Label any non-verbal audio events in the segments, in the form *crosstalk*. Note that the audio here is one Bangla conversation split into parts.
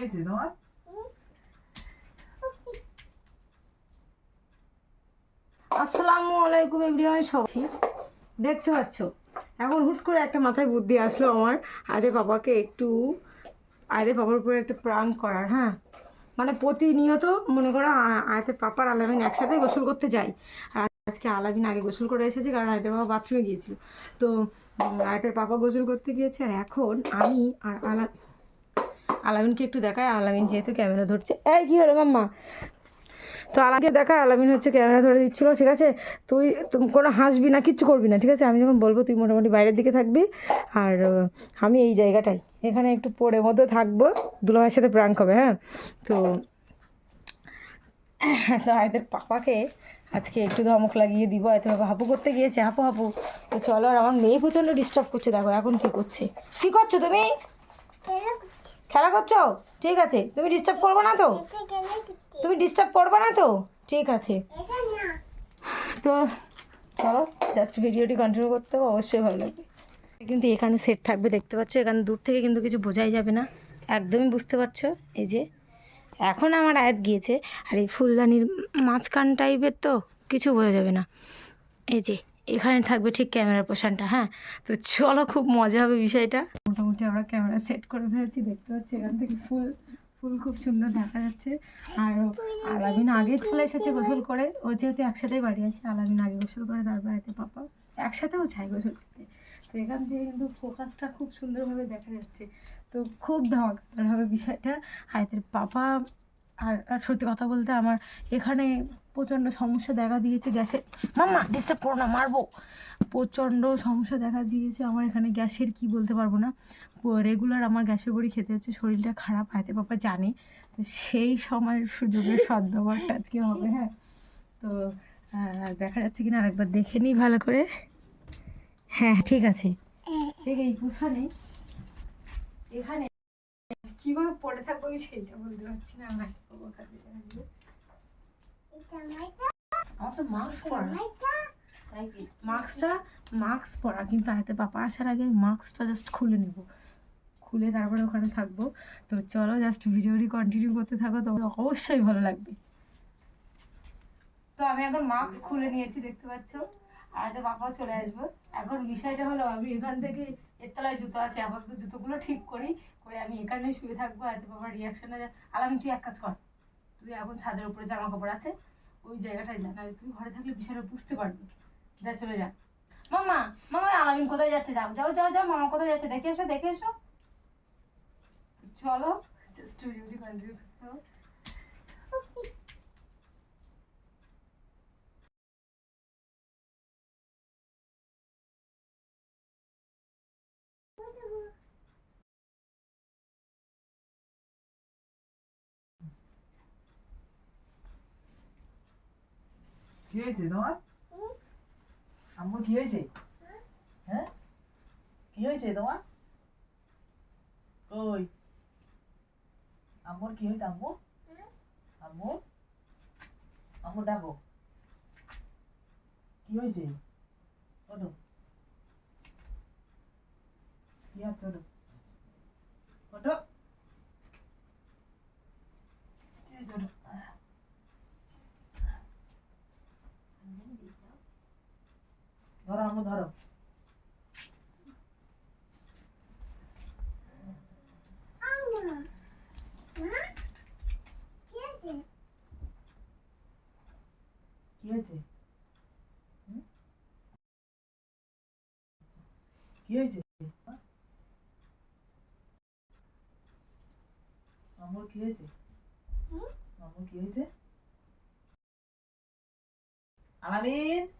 হয়েছে তোমার? আসসালামু আলাইকুম এভরিওয়ান সব দেখতে পাচ্ছ, এখন হুট করে একটা মাথায় বুদ্ধি আসলো আমার। আদে বাবাকে একটু আদে বাবার উপরে একটা প্রাণ করার হ্যাঁ? মানে প্রতিনিয়ত মনে করো, আ- আয়াতের পাপার আলামিন একসাথে গোসল করতে যাই। আর আজকে আলামিন আগে গোসল করে এসেছে, কারণ আয়তের বাবা বাথরুমে গিয়েছিল। তো আয়াতের পাপা গোসল করতে গিয়েছে, আর এখন আমি আর আলা আলামিনকে একটু দেখায়, আলামিন যেহেতু ক্যামেরা ধরছে। এই, কী হলো মাম্মা? তো আলামিনকে দেখা আলামিন হচ্ছে ক্যামেরা ধরে দিচ্ছিল, ঠিক আছে? তুই কোনো হাসবি না, কিচ্ছু করবি না, ঠিক আছে? আমি যখন বলব, তুই মোটামুটি বাইরের দিকে থাকবি, আর আমি এই জায়গাটাই। এখানে একটু পরে মধ্যে থাকব, দুলাভাইয়ের সাথে প্রাঙ্ক হবে হ্যাঁ? তো তো আয়দের পাপাকে আজকে একটু ধমক লাগিয়ে দিব হয়তো বাবা হাপু করতে গিয়েছে, হাপু হাপু। তো চলো, আর আমার মেয়ে প্রচণ্ড ডিস্টার্ব করছে, দেখো, এখন কি করছে? কি করছ তুমি? খেলা করছ? ঠিক আছে। তুমি ডিস্টার্ব করবে না তো? তুমি ডিস্টার্ব করবে না তো? ঠিক আছে। তো চলো জাস্ট ভিডিওটি কন্টিনিউ করতে হবে, অবশ্যই ভালো লাগবে। কিন্তু এখানে সেট থাকবে, দেখতে পাচ্ছ? এখানে দূর থেকে কিন্তু কিছু বোঝাই যাবে না। একদমই বুঝতে পারছ? এই যে, এখন আমার আয়াত গিয়েছে, আর এই ফুলদানির মাঝখান টাইপের তো কিছু বোঝা যাবে না। এই যে, এখানে থাকবে ঠিক ক্যামেরার পোশানটা হ্যাঁ? তো চলো, খুব মজা হবে বিষয়টা। আমরা ক্যামেরা সেট করে ফেলেছি, দেখতে পাচ্ছি এখান থেকে ফুল ফুল খুব সুন্দর দেখা যাচ্ছে। আর আলামিন আগে চলে এসেছে গোসল করে, ও যেহেতু একসাথেই বাড়ি আসে, আলামিন আগে গোসল করে, তারপর এতে পাপা একসাথেও চায় গোসল করতে। তো এখান থেকে কিন্তু ফোকাসটা খুব সুন্দরভাবে দেখা যাচ্ছে। তো খুব ধামাকাদার হবে বিষয়টা। হায়তের পাপা, আর আর সত্যি কথা বলতে আমার এখানে প্রচণ্ড সমস্যা দেখা দিয়েছে গ্যাসের মাম্মা ডিস্টার্ব করো না, মারবো। প্রচণ্ড সমস্যা দেখা দিয়েছে আমার এখানে গ্যাসের, কি বলতে পারব না। রেগুলার আমার গ্যাসের বড়ি খেতে হচ্ছে, শরীরটা খারাপ হাতে পাপা জানে। তো সেই সময়ের সুযোগের সদ্ব্যবহারটা আজকে হবে হ্যাঁ। তো দেখা যাচ্ছে কিনা, আরেকবার দেখে নিই ভালো করে। হ্যাঁ ঠিক আছে। ঠিক এই কুশনে এখানে কীভাবে পড়ে থাকব আমি সেইটা বলতে পারছি না আমার। আমার তো মাস্ক পরা মাস্কটা মাস্ক পরা কিন্তু হাতে পাপা আসার আগে মাস্কটা জাস্ট খুলে নেব। খুলে তারপরে ওখানে থাকব। তো চলো জাস্ট ভিডিওটি কন্টিনিউ করতে থাকো তোমার অবশ্যই ভালো লাগবে। তো আমি এখন মাস্ক খুলে নিয়েছি দেখতে পাচ্ছ? আর হাতে পাপাও চলে আসব। এখন বিষয়টা হলো আমি এখান থেকে এর তলায় জুতো আছে আপাতত জুতোগুলো ঠিক করি করে আমি এখানে শুয়ে থাকব। হাতে বাবার রিয়াকশনটা আলাম তুই এক কাজ কর। তুই এখন ছাদের উপরে জামা কাপড় আছে ওই জায়গাটায় যা নাহলে তুমি ঘরে থাকলে বিষয়টা বুঝতে পারবে। যা, চলে যা। মামা মামা আলামিন কোথায় যাচ্ছে? যাও যাও যাও যাও, মামা কোথায় যাচ্ছে? দেখে এসো দেখে এসো। চলো জাস্ট করতে হবে। কি হয়েছে তোমার? আম্মুর কি হয়েছে? হ্যাঁ? কি হয়েছে তোমার? কই? আম্মুর কি হয়েছে আম্মু? আম্মু? আম্মু, ডাকো। কি হয়েছে? ওটো কি আছে ওটো ওটো কি ধরো আম্মু ধরো কি হয়েছে হুম? কি হয়েছে হ্যাঁ? আম্মুর কি হয়েছে আম্মুর কি হয়েছে আলামিন এদিকে এসে কি হয়েছে দেখো কি আমার ওটা ওরে কি হয়েছে কি হয়েছে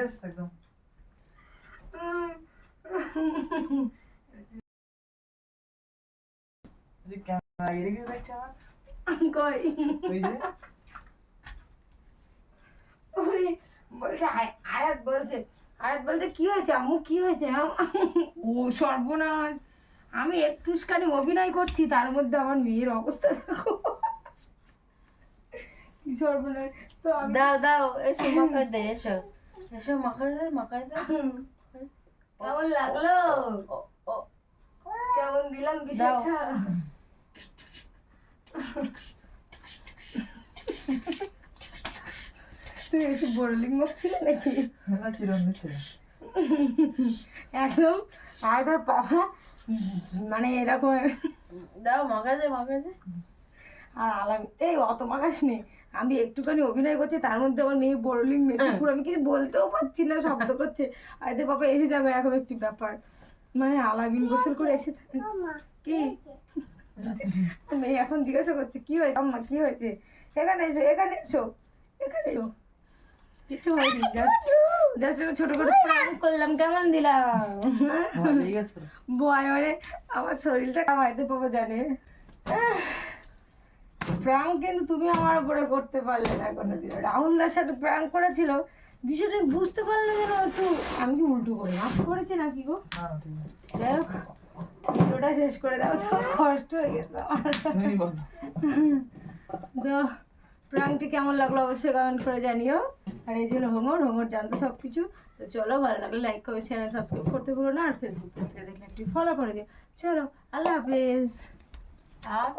সিরিয়াস *laughs* একদম আয়াত বলছে আয়াত বলতে কি হয়েছে আম্মু? কি হয়েছে? ও সর্বনাশ। আমি একটুখানি অভিনয় করছি তার মধ্যে আমার মেয়ের অবস্থা দেখো। সর্বনাশ। তো দাও দাও এসো মাকে দে এসো। এসো মাখাই দে মাখাই দে কেমন লাগল? কেমন দিলাম বিষয়টা তুই বোরলিং নাকি? না একদম আর তার পাপা মানে এরকম দাও মাখাই দে মাখাই দে। আর আলাম এই অত মাগাস নেই আমি একটুখানি অভিনয় করছি তার মধ্যে আমার মেয়ে বোরলিং মেয়ে পুরো আমি কিছু বলতেও পারছি না শব্দ করছে। আর এতে পাপা এসে যাবে এরকম একটি ব্যাপার। মানে আলামিন গোসল করে এসে থাকে। কি? মেয়ে এখন জিজ্ঞাসা করছে কি হয়েছে? আম্মা কি হয়েছে? এখানে এসো এখানে এসো এখানে এসো। কিছু হয়নি জাস্ট জাস্ট ছোট করে করলাম কেমন দিলাম? বয় মানে আমার শরীরটা কামাইতে পাবো জানে। প্র্যাঙ্ক কিন্তু তুমি আমার উপরে করতে পারলে না কোনোদিন রাহুলদার সাথে প্র্যাঙ্ক করেছিল বিষয়টা বুঝতে পারলে যেন একটু আমি কি উল্টো করে মাফ করেছি নাকি গো? না ঠিক আছে। যাই হোক ভিডিওটা শেষ করে দাও তো কষ্ট হয়ে গেছে তো প্রাংটি কেমন লাগল অবশ্যই কমেন্ট করে জানিও। আর এই ছিল হোমর হোমর জানতো সব কিছু তো চলো ভালো লাগলে লাইক করে চ্যানেল সাবস্ক্রাইব করতে ভুলো না। আর ফেসবুক পেজ থেকে দেখলে একটু ফলো করে দিও। চলো আল্লাহ হাফেজ। আর